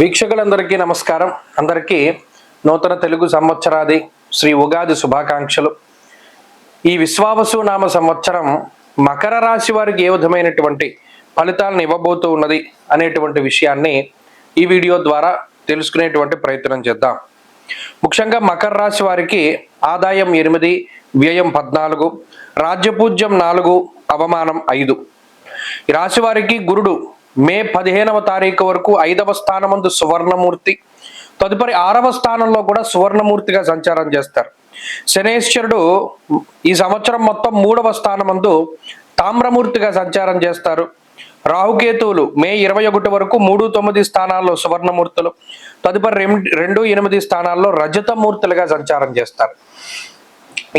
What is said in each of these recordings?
వీక్షకులందరికీ నమస్కారం. అందరికీ నూతన తెలుగు సంవత్సరాది శ్రీ ఉగాది శుభాకాంక్షలు. ఈ విశ్వావసు నామ సంవత్సరం మకర రాశి వారికి ఏ విధమైనటువంటి ఫలితాలను ఇవ్వబోతూ ఉన్నది అనేటువంటి విషయాన్ని ఈ వీడియో ద్వారా తెలుసుకునేటువంటి ప్రయత్నం చేద్దాం. ముఖ్యంగా మకర రాశి వారికి ఆదాయం ఎనిమిది వ్యయం పద్నాలుగు రాజ్యపూజ్యం నాలుగు అవమానం ఐదు. ఈ రాశి వారికి గురుడు మే పదిహేనవ తారీఖు వరకు ఐదవ స్థానమందు సువర్ణమూర్తి తదుపరి ఆరవ స్థానంలో కూడా సువర్ణమూర్తిగా సంచారం చేస్తారు. శనేశ్వరుడు ఈ సంవత్సరం మొత్తం మూడవ స్థానమందు తామ్రమూర్తిగా సంచారం చేస్తారు. రాహుకేతువులు మే ఇరవై ఒకటి వరకు మూడు తొమ్మిది స్థానాల్లో సువర్ణమూర్తులు తదుపరి రెండు ఎనిమిది స్థానాల్లో రజతమూర్తులుగా సంచారం చేస్తారు.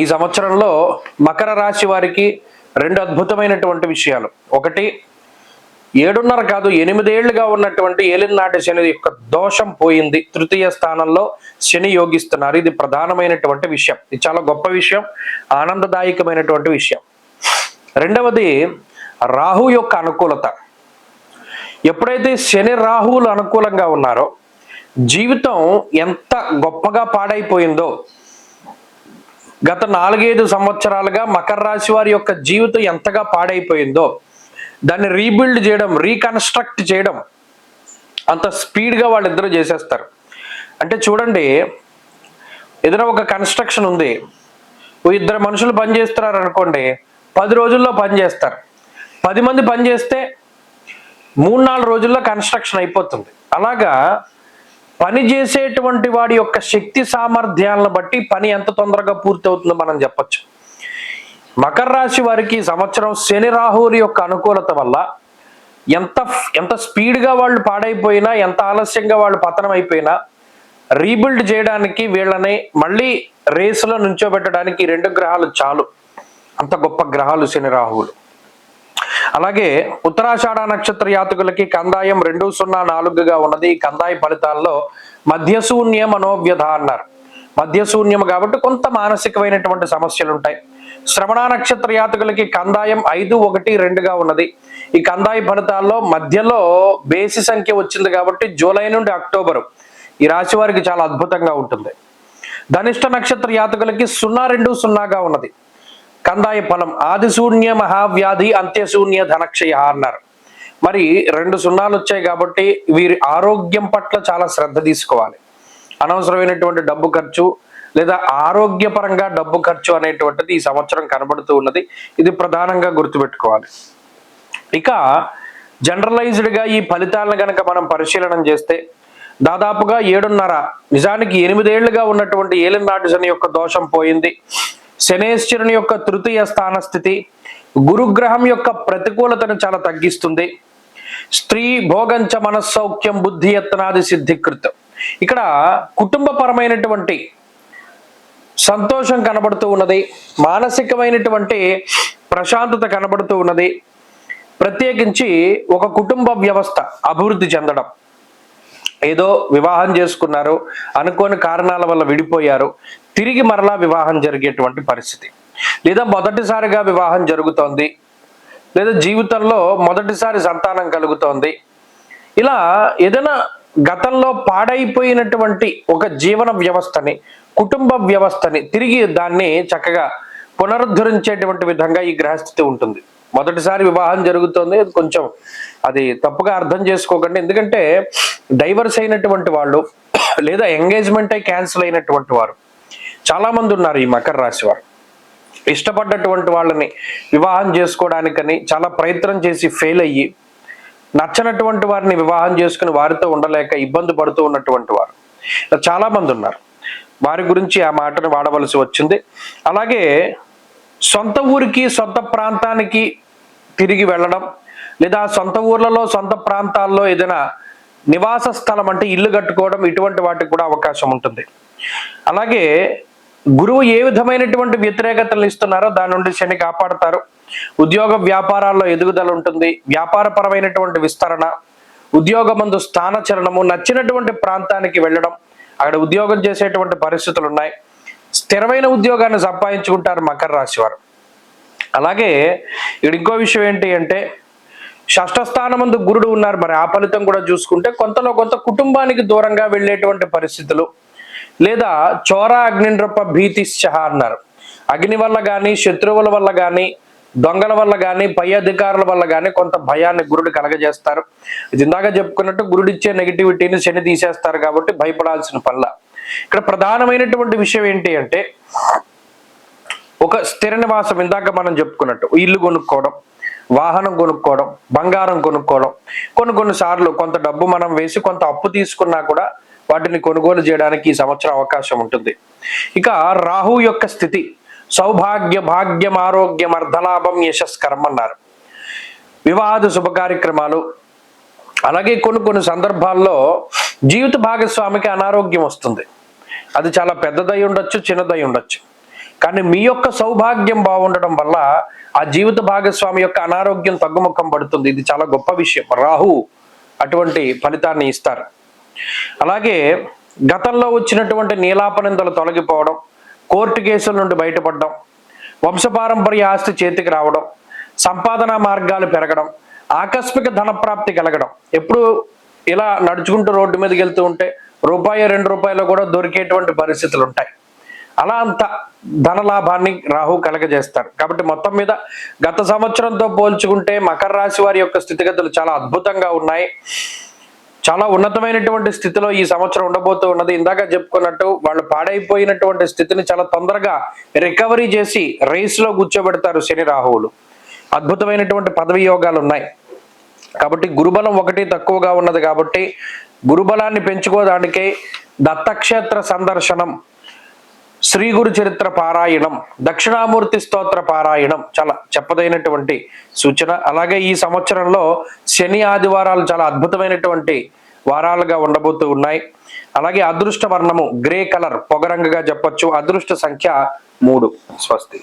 ఈ సంవత్సరంలో మకర రాశి వారికి రెండు అద్భుతమైనటువంటి విషయాలు. ఒకటి ఏడున్నర కాదు ఎనిమిదేళ్ళుగా ఉన్నటువంటి ఏలినాటి శని యొక్క దోషం పోయింది. తృతీయ స్థానంలో శని యోగిస్తున్నారు. ఇది ప్రధానమైనటువంటి విషయం. ఇది చాలా గొప్ప విషయం ఆనందదాయకమైనటువంటి విషయం. రెండవది రాహు యొక్క అనుకూలత. ఎప్పుడైతే శని రాహువులు అనుకూలంగా ఉన్నారో జీవితం ఎంత గొప్పగా పాడైపోయిందో గత నాలుగైదు సంవత్సరాలుగా మకర రాశి వారి యొక్క జీవితం ఎంతగా పాడైపోయిందో దాన్ని రీబిల్డ్ చేయడం రీకన్స్ట్రక్ట్ చేయడం అంత స్పీడ్గా వాళ్ళిద్దరూ చేసేస్తారు. అంటే చూడండి ఏదైనా ఒక కన్స్ట్రక్షన్ ఉంది. ఇద్దరు మనుషులు పని చేస్తున్నారు అనుకోండి పది రోజుల్లో పని చేస్తారు. పది మంది పని చేస్తే మూడు నాలుగు రోజుల్లో కన్స్ట్రక్షన్ అయిపోతుంది. అలాగా పని చేసేటువంటి వాడి యొక్క శక్తి సామర్థ్యాలను బట్టి పని ఎంత తొందరగా పూర్తవుతుందో మనం చెప్పచ్చు. మకర రాశి వారికి సంవత్సరం శని రాహువుల యొక్క అనుకూలత వల్ల ఎంత ఎంత స్పీడ్గా వాళ్ళు పాడైపోయినా ఎంత ఆలస్యంగా వాళ్ళు పతనం అయిపోయినా రీబిల్డ్ చేయడానికి వీళ్ళని మళ్ళీ రేసులో నుంచోబెట్టడానికి రెండు గ్రహాలు చాలు. అంత గొప్ప గ్రహాలు శని రాహువులు. అలాగే ఉత్తరాషాఢ నక్షత్ర యాతకులకి కందాయం రెండు సున్నా నాలుగుగా ఉన్నది. ఈ కందాయ ఫలితాల్లో మధ్యశూన్య మనోవ్యధ అన్నారు. మధ్యశూన్యం కాబట్టి కొంత మానసికమైనటువంటి సమస్యలు ఉంటాయి శ్రవణ నక్షత్ర యాతకులకి కందాయం ఐదు ఒకటి రెండుగా ఉన్నది. ఈ కందాయ ఫలితాల్లో మధ్యలో బేసి సంఖ్య వచ్చింది కాబట్టి జూలై నుండి అక్టోబరు. ఈ రాశి వారికి చాలా అద్భుతంగా ఉంటుంది. ధనిష్ట నక్షత్ర యాతకులకి సున్నా రెండు సున్నాగా ఉన్నది. కందాయ ఫలం ఆదిశూన్య మహావ్యాధి అంత్యశూన్య ధనక్షయ అన్నారు. మరి రెండు సున్నాలు వచ్చాయి కాబట్టి వీరి ఆరోగ్యం పట్ల చాలా శ్రద్ధ తీసుకోవాలి. అనవసరమైనటువంటి డబ్బు ఖర్చు లేదా ఆరోగ్యపరంగా డబ్బు ఖర్చు అనేటువంటిది ఈ సంవత్సరం కనబడుతూ ఉన్నది. ఇది ప్రధానంగా గుర్తుపెట్టుకోవాలి. ఇక జనరలైజ్డ్గా ఈ ఫలితాలను గనక మనం పరిశీలన చేస్తే దాదాపుగా ఏడున్నర నిజానికి ఎనిమిదేళ్ళుగా ఉన్నటువంటి ఏలినాటి శని యొక్క దోషం పోయింది. శనేశ్వరుని యొక్క తృతీయ స్థాన స్థితి గురుగ్రహం యొక్క ప్రతికూలతను చాలా తగ్గిస్తుంది. స్త్రీ భోగంచ మనస్సౌఖ్యం బుద్ధి యత్నాది సిద్ధికృతం. ఇక్కడ కుటుంబపరమైనటువంటి సంతోషం కనబడుతూ ఉన్నది. మానసికమైనటువంటి ప్రశాంతత కనబడుతూ ఉన్నది. ప్రత్యేకించి ఒక కుటుంబ వ్యవస్థ అభివృద్ధి చెందడం. ఏదో వివాహం చేసుకున్నారు అనుకోని కారణాల వల్ల విడిపోయారు తిరిగి మరలా వివాహం జరిగేటువంటి పరిస్థితి. లేదా మొదటిసారిగా వివాహం జరుగుతోంది లేదా జీవితంలో మొదటిసారి సంతానం కలుగుతోంది. ఇలా ఏదైనా గతంలో పాడైపోయినటువంటి ఒక జీవన వ్యవస్థని కుటుంబ వ్యవస్థని తిరిగి దాన్ని చక్కగా పునరుద్ధరించేటువంటి విధంగా ఈ గ్రహస్థితి ఉంటుంది. మొదటిసారి వివాహం జరుగుతుంది. అది కొంచెం అది తప్పుగా అర్థం చేసుకోకండి. ఎందుకంటే డైవర్స్ అయినటువంటి వాళ్ళు లేదా ఎంగేజ్మెంట్ అయి క్యాన్సిల్ అయినటువంటి వారు చాలా మంది ఉన్నారు ఈ మకర రాశి వారు. ఇష్టపడ్డటువంటి వాళ్ళని వివాహం చేసుకోవడానికని చాలా ప్రయత్నం చేసి ఫెయిల్ అయ్యి నచ్చనటువంటి వారిని వివాహం చేసుకుని వారితో ఉండలేక ఇబ్బంది పడుతూ ఉన్నటువంటి వారు. చాలా మంది ఉన్నారు. వారి గురించి ఆ మాటను వాడవలసి వచ్చింది. అలాగే సొంత ఊరికి సొంత ప్రాంతానికి తిరిగి వెళ్ళడం లేదా సొంత ఊర్లలో సొంత ప్రాంతాల్లో ఏదైనా నివాస స్థలం అంటే ఇల్లు కట్టుకోవడం ఇటువంటి వాటికి కూడా అవకాశం ఉంటుంది. అలాగే గురువు ఏ విధమైనటువంటి వ్యతిరేకతలు ఇస్తున్నారో దాని నుండి శని కాపాడతారు. ఉద్యోగ వ్యాపారాల్లో ఎదుగుదల ఉంటుంది. వ్యాపారపరమైనటువంటి విస్తరణ ఉద్యోగమందు స్థానచలనము నచ్చినటువంటి ప్రాంతానికి వెళ్ళడం అక్కడ ఉద్యోగం చేసేటువంటి పరిస్థితులు ఉన్నాయి. స్థిరమైన ఉద్యోగాన్ని సంపాదించుకుంటారు మకర రాశి వారు. అలాగే ఇక్కడ ఇంకో విషయం ఏంటి అంటే షష్ఠస్థానమందు గురుడు ఉన్నారు. మరి ఆ ఫలితం కూడా చూసుకుంటే కొంతలో కొంత కుటుంబానికి దూరంగా వెళ్ళేటువంటి పరిస్థితులు. లేదా చోర అగ్నిండ్రప్ప భీతిశ్చ అన్నారు. అగ్ని వల్ల కానీ శత్రువుల వల్ల కానీ దొంగల వల్ల కానీ పై అధికారుల వల్ల కానీ కొంత భయాన్ని గురుడు కలగజేస్తారు. ఇందాక చెప్పుకున్నట్టు గురుడిచ్చే నెగిటివిటీని శని తీసేస్తారు కాబట్టి భయపడాల్సిన పనుల. ఇక్కడ ప్రధానమైనటువంటి విషయం ఏంటి అంటే ఒక స్థిర నివాసం ఇందాక మనం చెప్పుకున్నట్టు ఇల్లు కొనుక్కోవడం వాహనం కొనుక్కోవడం బంగారం కొనుక్కోవడం. కొన్ని కొన్ని సార్లు కొంత డబ్బు మనం వేసి కొంత అప్పు తీసుకున్నా కూడా వాటిని కొనుగోలు చేయడానికి ఈ సంవత్సరం అవకాశం ఉంటుంది. ఇక రాహు యొక్క స్థితి సౌభాగ్య భాగ్యం ఆరోగ్యం అర్ధలాభం యశస్కరం అన్నారు. వివాహ శుభ కార్యక్రమాలు అలాగే కొన్ని కొన్ని సందర్భాల్లో జీవిత భాగస్వామికి అనారోగ్యం వస్తుంది. అది చాలా పెద్దదై ఉండొచ్చు చిన్నదై ఉండొచ్చు. కానీ మీ యొక్క సౌభాగ్యం బాగుండడం వల్ల ఆ జీవిత భాగస్వామి యొక్క అనారోగ్యం తగ్గుముఖం పడుతుంది. ఇది చాలా గొప్ప విషయం. రాహు అటువంటి ఫలితాన్ని ఇస్తారు. అలాగే గతంలో వచ్చినటువంటి నీలాపనిందలు తొలగిపోవడం కోర్టు కేసుల నుండి బయటపడడం వంశపారంపర్య ఆస్తి చేతికి రావడం సంపాదన మార్గాలు పెరగడం ఆకస్మిక ధనప్రాప్తి కలగడం. ఎప్పుడు ఇలా నడుచుకుంటూ రోడ్డు మీదకి వెళ్తూ ఉంటే రూపాయి రెండు రూపాయలు కూడా దొరికేటువంటి పరిస్థితులు ఉంటాయి అలా అంత ధన లాభాన్ని రాహు కలగజేస్తారు కాబట్టి మొత్తం మీద గత సంవత్సరంతో పోల్చుకుంటే మకర రాశి వారి యొక్క స్థితిగతులు చాలా అద్భుతంగా ఉన్నాయి. చాలా ఉన్నతమైనటువంటి స్థితిలో ఈ సంవత్సరం ఉండబోతూ ఉన్నది. ఇందాక చెప్పుకున్నట్టు వాళ్ళు పాడైపోయినటువంటి స్థితిని చాలా తొందరగా రికవరీ చేసి రేస్లో కూర్చోబెడతారు శని రాహువులు. అద్భుతమైనటువంటి పదవి యోగాలు ఉన్నాయి. కాబట్టి గురుబలం ఒకటి తక్కువగా ఉన్నది కాబట్టి గురుబలాన్ని పెంచుకోవడానికి దత్తక్షేత్ర సందర్శనం శ్రీ గురు చరిత్ర పారాయణం దక్షిణామూర్తి స్తోత్ర పారాయణం చాలా చెప్పదైనటువంటి సూచన. అలాగే ఈ సంవత్సరంలో శని ఆదివారాలు చాలా అద్భుతమైనటువంటి వారాలుగా ఉండబోతూ ఉన్నాయి. అలాగే అదృష్ట వర్ణము గ్రే కలర్ పొగరంగుగా చెప్పొచ్చు. అదృష్ట సంఖ్య మూడు. స్వస్తి.